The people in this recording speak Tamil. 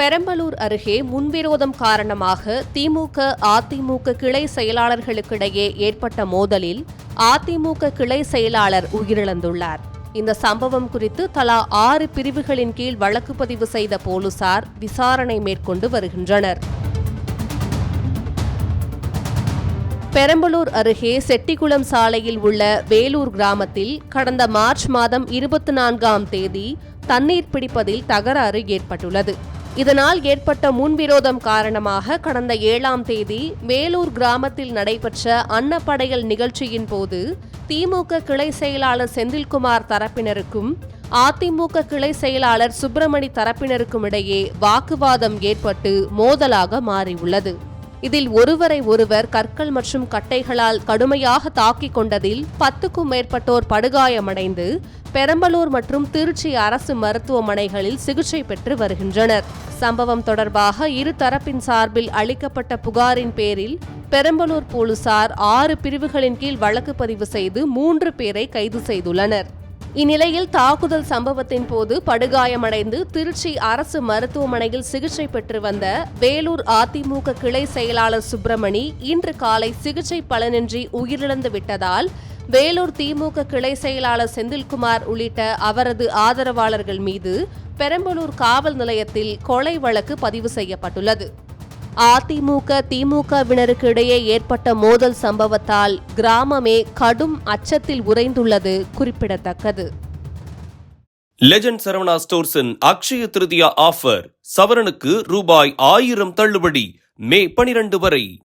பெரம்பலூர் அருகே முன்விரோதம் காரணமாக திமுக அதிமுக கிளை செயலாளர்களுக்கிடையே ஏற்பட்ட மோதலில் அதிமுக கிளை செயலாளர் உயிரிழந்துள்ளார். இந்த சம்பவம் குறித்து தலா ஆறு பிரிவுகளின் கீழ் வழக்கு பதிவு செய்த போலீசார் விசாரணை மேற்கொண்டு வருகின்றனர். பெரம்பலூர் அருகே செட்டிக்குளம் சாலையில் உள்ள வேலூர் கிராமத்தில் கடந்த மார்ச் மாதம் இருபத்தி நான்காம் தேதி தண்ணீர் பிடிப்பதில் தகராறு ஏற்பட்டுள்ளது. இதனால் ஏற்பட்ட முன்விரோதம் காரணமாக கடந்த ஏழாம் தேதி வேலூர் கிராமத்தில் நடைபெற்ற அன்னப்படையல் நிகழ்ச்சியின் போது திமுக கிளை செயலாளர் செந்தில்குமார் தரப்பினருக்கும் அதிமுக கிளை செயலாளர் சுப்பிரமணி தரப்பினருக்கும் இடையே வாக்குவாதம் ஏற்பட்டு மோதலாக மாறியுள்ளது. இதில் ஒருவரை ஒருவர் கற்கள் மற்றும் கட்டைகளால் கடுமையாக தாக்கிக் கொண்டதில் பத்துக்கும் மேற்பட்டோர் படுகாயமடைந்து பெரம்பலூர் மற்றும் திருச்சி அரசு மருத்துவமனைகளில் சிகிச்சை பெற்று வருகின்றனர். சம்பவம் தொடர்பாக இரு தரப்பின் சார்பில் அளிக்கப்பட்ட புகாரின் பேரில் பெரம்பலூர் போலீசார் ஆறு பிரிவுகளின் கீழ் வழக்கு பதிவு செய்து மூன்று பேரை கைது செய்துள்ளனர். இந்நிலையில் தாக்குதல் சம்பவத்தின் போது படுகாயமடைந்து திருச்சி அரசு மருத்துவமனையில் சிகிச்சை பெற்று வந்த வேலூர் அதிமுக கிளை செயலாளர் சுப்பிரமணி இன்று காலை சிகிச்சை பலனின்றி உயிரிழந்து விட்டதால் வேலூர் திமுக கிளை செயலாளர் செந்தில்குமார் உள்ளிட்ட அவரது ஆதரவாளர்கள் மீது பெரம்பலூர் காவல் நிலையத்தில் கொலை வழக்கு பதிவு செய்யப்பட்டுள்ளது. அதிமுக திமுகவினருக்கு இடையே ஏற்பட்ட மோதல் சம்பவத்தால் கிராமமே கடும் அச்சத்தில் உறைந்துள்ளது குறிப்பிடத்தக்கது. லெஜண்ட் சரவணா ஸ்டோர்ஸின் அக்ஷய திருதியா ஆஃபர் சவரனுக்கு ரூபாய் ஆயிரம் தள்ளுபடி மே பனிரெண்டு வரை.